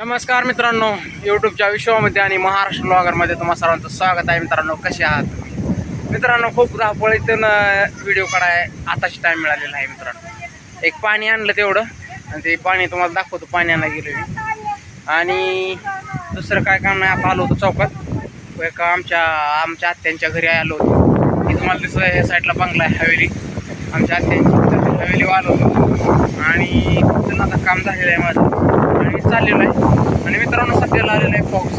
नमस्कार मित्रांनो यूट्यूबच्या विश्वामध्ये आणि महाराष्ट्र ब्लॉगरमध्ये तुम्हा सर्वांचं स्वागत आहे. मित्रांनो कसे आहात मित्रांनो खूप धावपळीतून व्हिडिओ काढाय आताशी टाईम मिळालेला आहे मित्रांनो. एक पाणी आणलं तेवढं आणि ते पाणी तुम्हाला दाखवतो पाणी आणायला गेलो आणि दुसरं काय काम नाही आता आलो होतो चौकात. एका आमच्या आमच्या आत्यांच्या घरी आलो होतो. की तुम्हाला दिसतं ह्या साईडला बंगला आहे हवेली. आमच्या आत्यांची हवेली आलो होतो. आणि तिथून आता काम झालेलं आहे माझं. पाऊस चाललेलं आहे. आणि मित्रांनो सध्याला आलेला आहे पाऊस.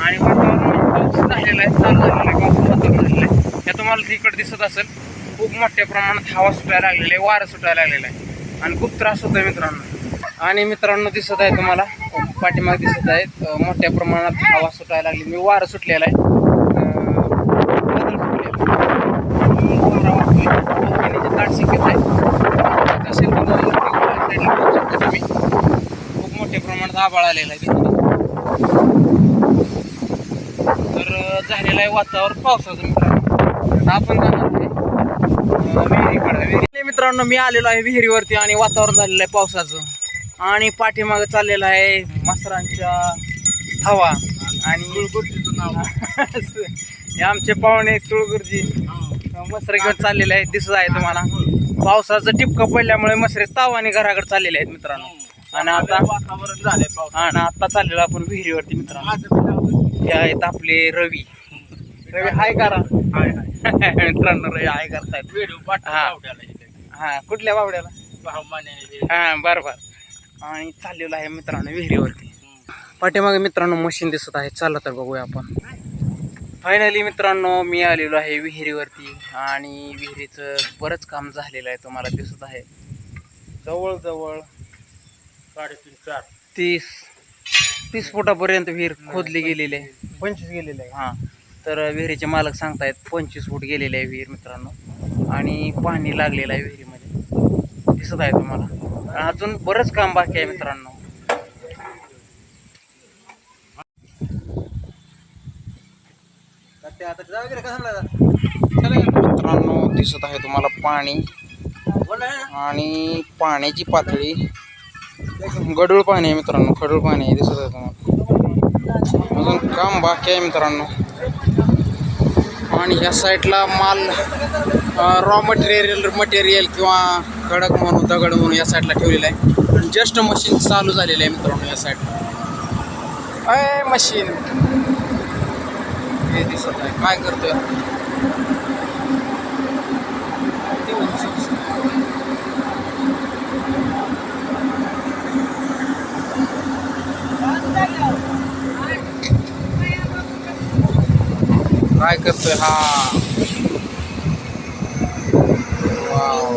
आणि वातावरण पाऊस झालेला आहे चालू झालेला आहे पाऊस वातावरण झालेलं आहे. हे तुम्हाला तिकडे दिसत असेल खूप मोठ्या प्रमाणात हवा सुटायला लागलेली आहे वारं सुटायला लागलेला आहे. आणि खूप त्रास होतो मित्रांनो. आणि मित्रांनो दिसत आहे तुम्हाला पाठीमाग दिसत आहेत मोठ्या प्रमाणात हवा सुटायला लागली मी वारं सुटलेला आहे अं, वादळ सुटलेलं आहे. वारा वाहतोय. पाण्याची दाट शक्यता आहे असेल तर वरती साईडला बघू शकता तुम्ही खूप मोठ्या प्रमाणात आबाळ आलेला आहे. तर झालेलं आहे वातावरण पावसाचं मित्रांनो. आपण जाणार विहिरीकडे. विहिरी मित्रांनो मी आलेलो आहे विहिरीवरती आणि वातावरण झालेलं आहे पावसाचं. आणि पाठीमागं चाललेलं आहे मसरांच्या हवा आणि हे आमचे पाहुणे तुळगुरजी मसर घेऊन चाललेले आहेत दिसत आहे तुम्हाला. पावसाचं टिपकं पडल्यामुळे मसरे तावाने घराकडे चाललेले आहेत मित्रांनो. आणि आता वातावरण झालंय पाऊस हा ना आता चाललेलो आपण विहिरीवरती मित्रांनो. हे आहेत आपले रवी. रवी हाय करा मित्रांनो रवी हाय करतायत. व्हिडिओ हा. हा कुठल्या बावड्याला? हा. बरं बरं. आणि चाललेलो आहे मित्रांनो विहिरीवरती. पाठीमागे मित्रांनो मशीन दिसत आहे. चला तर बघूया आपण. फायनली मित्रांनो मी आलेलो आहे विहिरीवरती. आणि विहिरीचं बरंच काम झालेलं आहे तुम्हाला दिसत आहे. जवळजवळ साडेतीन चार. तीस तीस फुटापर्यंत विहीर खोदली गेलेली आहे. पंचवीस गेलेले आहे. हां. तर विहिरीचे मालक सांगतायत पंचवीस फूट गेलेले आहे विहीर मित्रांनो. आणि पाणी लागलेलं आहे विहिरीमध्ये. दिसत आहे तुम्हाला. अजून बरंच काम बाकी आहे मित्रांनो. मित्रांनो दिसत आहे तुम्हाला पाणी. आणि पाण्याची पातळी गडूळ पाणी आहे मित्रांनो खडूळ पाणी आहे दिसत आहे तुम्हाला. अजून काम बाकी आहे मित्रांनो. आणि ह्या साईडला माल रॉ मटेरियल मटेरियल किंवा खडक म्हणून दगड म्हणून या साईडला ठेवलेला आहे. आणि जस्ट मशीन चालू झालेलं आहे मित्रांनो या साईडला. अय मशीन हे दिसत आहे. काय करतोय? काय करतोय? हा. वाव.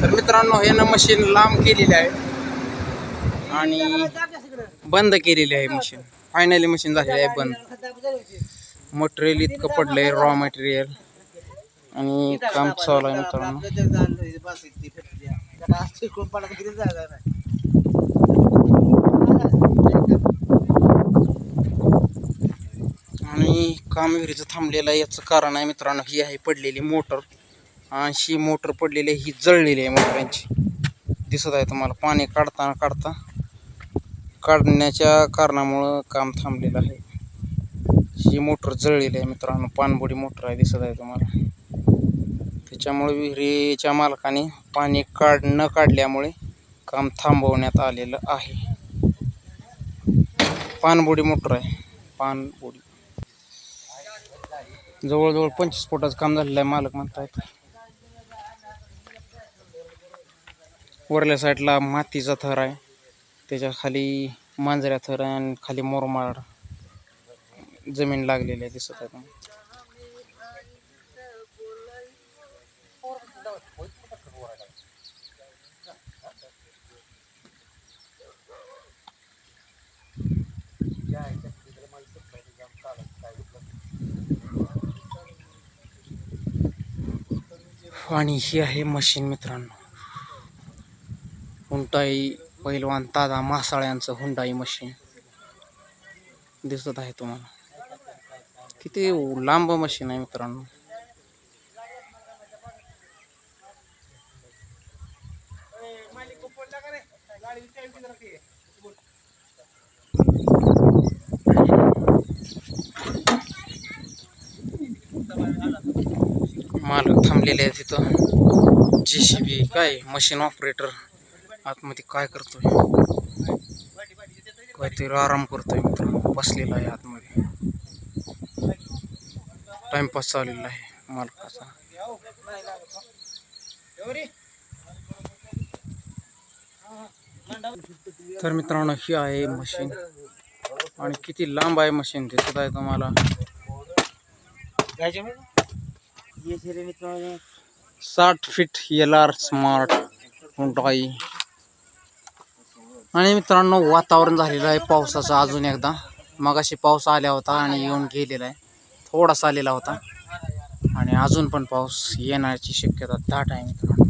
तर मित्रांनो हे ना मशीन लांब केलेली आहे. आणि बंद केलेली आहे मशीन फायनली मशीन झालेली आहे बंद. मटेरियल इतकं पडलंय रॉ मटेरियल आणि काम चालू आहे मित्रांनो आणि काम विहिरीचं थांबलेलं आहे. याचं कारण आहे मित्रांनो ही आहे पडलेली मोटर. आणि मोटर पडलेली आहे ही जळलेली आहे मोटरांची. दिसत आहे तुम्हाला पाणी काढताना काढता. काढण्याच्या कारणामुळं काम थांबलेलं आहे. ही मोटर जळलेली आहे मित्रांनो पाणबुडी मोटर आहे दिसत आहे तुम्हाला. त्याच्यामुळे विहिरीच्या मालकाने पाणी काढ न काढल्यामुळे काम थांबवण्यात आलेलं आहे. पाणबुडी मोटर आहे पाणबुडी जवळजवळ पंचवीस फुटाचं काम झालेलं आहे मालक म्हणतायत. वरल्या साईडला मातीचा थर आहे. त्याच्याखाली मांजऱ्या थर आहे आणि खाली मोरमाड जमीन लागलेली आहे दिसत आहे. आणि ही आहे मशीन मित्रांनो. हुंडाई पैलवान दादा मासाळ्यांचं हुंडाई मशीन. दिसत आहे तुम्हाला. किती लांब मशीन आहे मित्रांनो. मालक थांबलेले आहे तिथं. जे सी बी काय मशीन ऑपरेटर आतमध्ये काय करतोय? काहीतरी आराम करतोय मित्रांनो बसलेला आहे आतमध्ये. टाइमपास चाललेला आहे मालकाचा. तर मित्रांनो ही आहे मशीन आणि किती लांब आहे मशीन दिसत आहे तुम्हाला. साठ feet L R smart Hyundai आणि मित्रांनो वातावरण झालेलं आहे पावसाचं अजून एकदा. मगाशी पाऊस आला होता आणि येऊन गेलेला आहे. थोडासा आलेला होता. आणि अजून पण पाऊस येण्याची शक्यता दाट आहे मित्रांनो.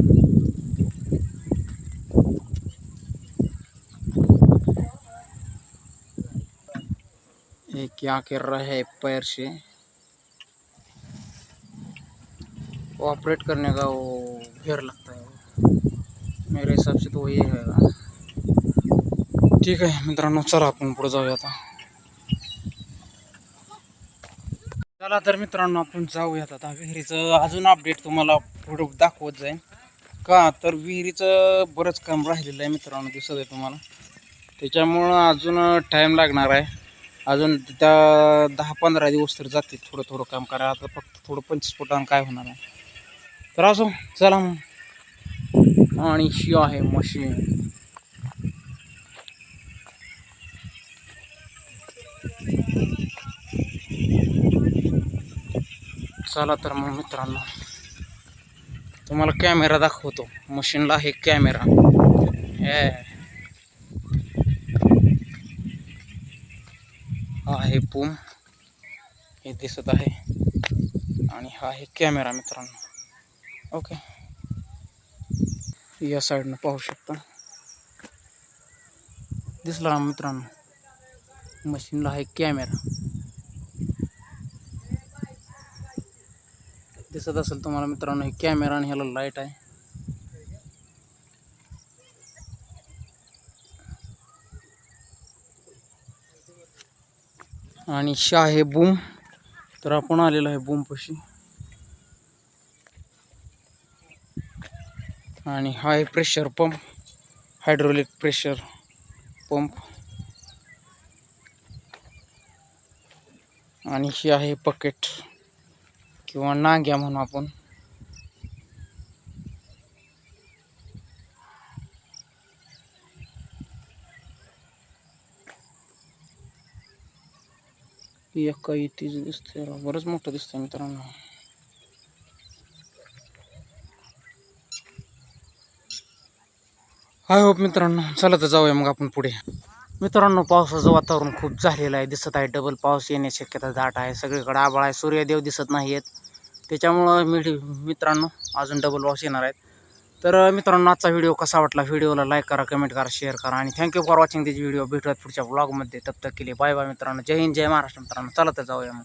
ये क्या आहे पैरशे है पैर से ऑपरेट करने का वो घेर लगता है। मेरे हिसाब से तो वही है। ठीक आहे मित्रांनो चला आपण पुढे जाऊया आता। चला तर मित्रांनो आपण जाऊयात आता विहिरीचं. अजून अपडेट तुम्हाला पुढे दाखवत जाईन. का? तर विहिरीचं बरंच काम राहिलेलं आहे मित्रांनो दिसत आहे तुम्हाला. त्याच्यामुळं अजून टाईम लागणार आहे. अजून त्या दहा पंधरा दिवस तर जातील. थोडं थोडं काम करायला आता फक्त थोडं पंचवीस फुटानं काय होणार आहे. तर असो चला आणि ही आहे मशीन। चला तर मग मित्रांनो, तुम्हाला कॅमेरा दाखवतो. मशीनला आहे कॅमेरा हे. हा पूम हे दिसत आहे. आणि हा आहे कॅमेरा मित्रांनो. ओके या साईडनं पाहू शकता. दिसला मित्रांनो? मशीनला आहे कॅमेरा दिसत असेल तुम्हाला मित्रांनो हे कॅमेरा आणि ह्याला लाइट आहे. आणि शाह आहे बूम तर आपण आलेलो आहे बूमपाशी आणि हा आहे pressure pump hydraulic pressure pump. आणि ही आहे पकेट किंवा नांग्या म्हणू आपण. एका इथेच दिसते बरंच मोठं दिसतंय मित्रांनो. आय होप मित्रांनो चला तर जाऊया मग आपण पुढे. मित्रांनो पावसाचं वातावरण खूप झालेलं आहे दिसत आहे डबल पाऊस येण्याची शक्यता दाट आहे सगळीकडे आभाळ आहे सूर्यदेव दिसत नाही आहेत. त्याच्यामुळं मी मित्रांनो अजून डबल पाऊस येणार आहेत. तर मित्रांनो आजचा व्हिडिओ कसा वाटला? व्हिडिओला लाईक करा कमेंट करा शेअर करा आणि thank you for watching this video भेटूयात पुढच्या ब्लॉगमध्ये तब तक केले बाय बाय मित्रांनो. जय हिंद जय महाराष्ट्र मित्रांनो. चला तर जाऊया मग.